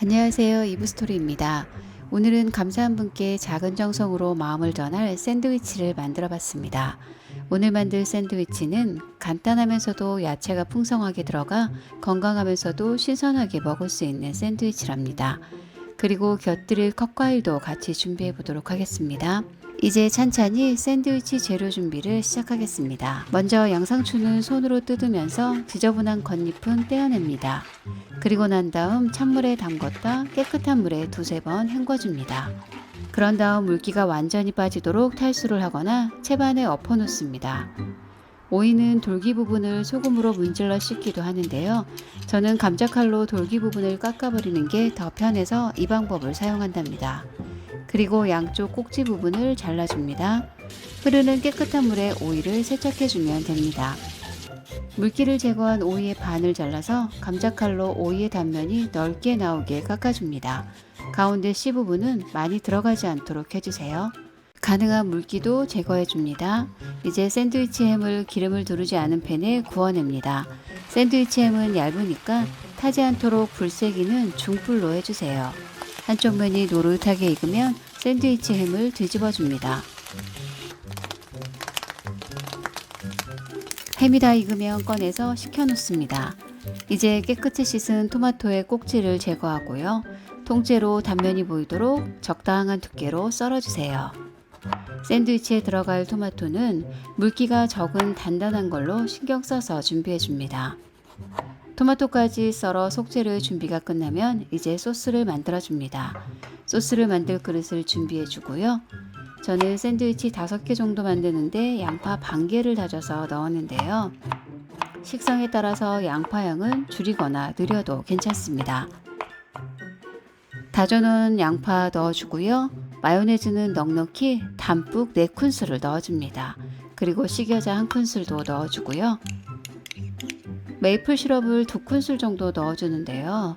안녕하세요. 이브스토리입니다. 오늘은 감사한 분께 작은 정성으로 마음을 전할 샌드위치를 만들어 봤습니다. 오늘 만들 샌드위치는 간단하면서도 야채가 풍성하게 들어가 건강하면서도 신선하게 먹을 수 있는 샌드위치랍니다. 그리고 곁들일 컵과일도 같이 준비해 보도록 하겠습니다. 이제 찬찬히 샌드위치 재료 준비를 시작하겠습니다. 먼저 양상추는 손으로 뜯으면서 지저분한 겉잎은 떼어냅니다. 그리고 난 다음 찬물에 담궜다 깨끗한 물에 두세 번 헹궈줍니다. 그런 다음 물기가 완전히 빠지도록 탈수를 하거나 채반에 엎어 놓습니다. 오이는 돌기 부분을 소금으로 문질러 씻기도 하는데요. 저는 감자칼로 돌기 부분을 깎아버리는 게 더 편해서 이 방법을 사용한답니다. 그리고 양쪽 꼭지 부분을 잘라줍니다. 흐르는 깨끗한 물에 오이를 세척해주면 됩니다. 물기를 제거한 오이의 반을 잘라서 감자칼로 오이의 단면이 넓게 나오게 깎아줍니다. 가운데 C 부분은 많이 들어가지 않도록 해주세요. 가능한 물기도 제거해줍니다. 이제 샌드위치 햄을 기름을 두르지 않은 팬에 구워냅니다. 샌드위치 햄은 얇으니까 타지 않도록 불세기는 중불로 해주세요. 한쪽 면이 노릇하게 익으면 샌드위치 햄을 뒤집어 줍니다. 햄이 다 익으면 꺼내서 식혀 놓습니다. 이제 깨끗이 씻은 토마토의 꼭지를 제거하고요. 통째로 단면이 보이도록 적당한 두께로 썰어주세요. 샌드위치에 들어갈 토마토는 물기가 적은 단단한 걸로 신경 써서 준비해 줍니다. 토마토까지 썰어 속재료의 준비가 끝나면 이제 소스를 만들어 줍니다. 소스를 만들 그릇을 준비해 주고요. 저는 샌드위치 5개 정도 만드는데 양파 반 개를 다져서 넣었는데요. 식성에 따라서 양파 양은 줄이거나 늘려도 괜찮습니다. 다져놓은 양파 넣어주고요. 마요네즈는 넉넉히 담뿍 4큰술을 넣어줍니다. 그리고 식여자 한 큰술도 넣어주고요. 메이플 시럽을 두 큰술 정도 넣어주는데요.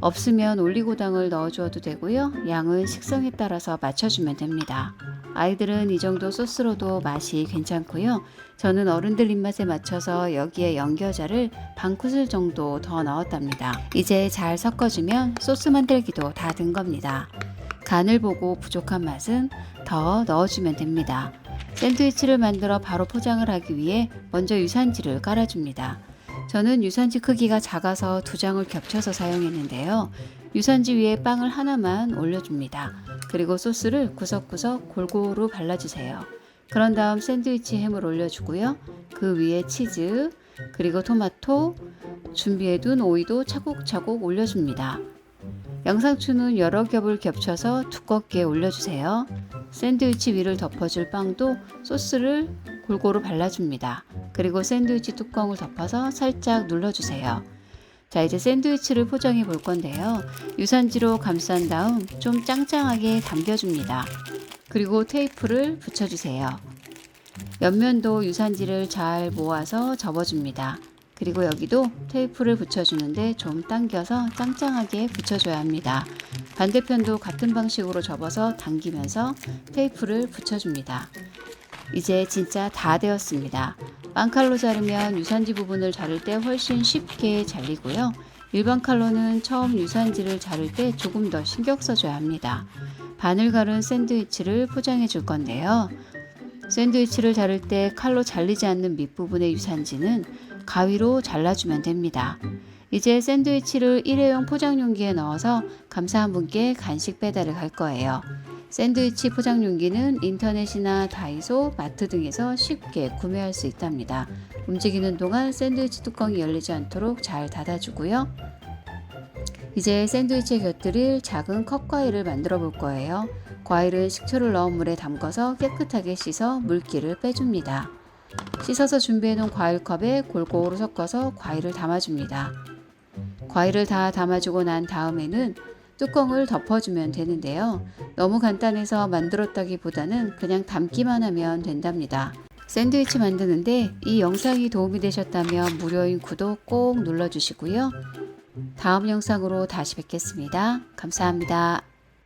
없으면 올리고당을 넣어주어도 되고요. 양은 식성에 따라서 맞춰주면 됩니다. 아이들은 이 정도 소스로도 맛이 괜찮고요. 저는 어른들 입맛에 맞춰서 여기에 연겨자를 반 큰술 정도 더 넣었답니다. 이제 잘 섞어주면 소스 만들기도 다 된 겁니다. 간을 보고 부족한 맛은 더 넣어주면 됩니다. 샌드위치를 만들어 바로 포장을 하기 위해 먼저 유산지를 깔아줍니다. 저는 유산지 크기가 작아서 두 장을 겹쳐서 사용했는데요. 유산지 위에 빵을 하나만 올려줍니다. 그리고 소스를 구석구석 골고루 발라주세요. 그런 다음 샌드위치 햄을 올려주고요. 그 위에 치즈, 그리고 토마토, 준비해둔 오이도 차곡차곡 올려줍니다. 양상추는 여러 겹을 겹쳐서 두껍게 올려주세요. 샌드위치 위를 덮어줄 빵도 소스를 골고루 발라줍니다. 그리고 샌드위치 뚜껑을 덮어서 살짝 눌러주세요. 자, 이제 샌드위치를 포장해 볼 건데요. 유산지로 감싼 다음 좀 짱짱하게 당겨줍니다. 그리고 테이프를 붙여주세요. 옆면도 유산지를 잘 모아서 접어줍니다. 그리고 여기도 테이프를 붙여주는데 좀 당겨서 짱짱하게 붙여줘야 합니다. 반대편도 같은 방식으로 접어서 당기면서 테이프를 붙여줍니다. 이제 진짜 다 되었습니다. 빵칼로 자르면 유산지 부분을 자를 때 훨씬 쉽게 잘리고요. 일반 칼로는 처음 유산지를 자를 때 조금 더 신경 써줘야 합니다. 바늘 가른 샌드위치를 포장해 줄 건데요. 샌드위치를 자를 때 칼로 잘리지 않는 밑부분의 유산지는 가위로 잘라주면 됩니다. 이제 샌드위치를 일회용 포장 용기에 넣어서 감사한 분께 간식 배달을 갈 거예요. 샌드위치 포장 용기는 인터넷이나 다이소, 마트 등에서 쉽게 구매할 수 있답니다. 움직이는 동안 샌드위치 뚜껑이 열리지 않도록 잘 닫아주고요. 이제 샌드위치에 곁들일 작은 컵 과일을 만들어 볼 거예요. 과일은 식초를 넣은 물에 담궈서 깨끗하게 씻어 물기를 빼줍니다. 씻어서 준비해 놓은 과일 컵에 골고루 섞어서 과일을 담아줍니다. 과일을 다 담아주고 난 다음에는 뚜껑을 덮어주면 되는데요. 너무 간단해서 만들었다기보다는 그냥 담기만 하면 된답니다. 샌드위치 만드는데 이 영상이 도움이 되셨다면 무료인 구독 꼭 눌러주시고요. 다음 영상으로 다시 뵙겠습니다. 감사합니다.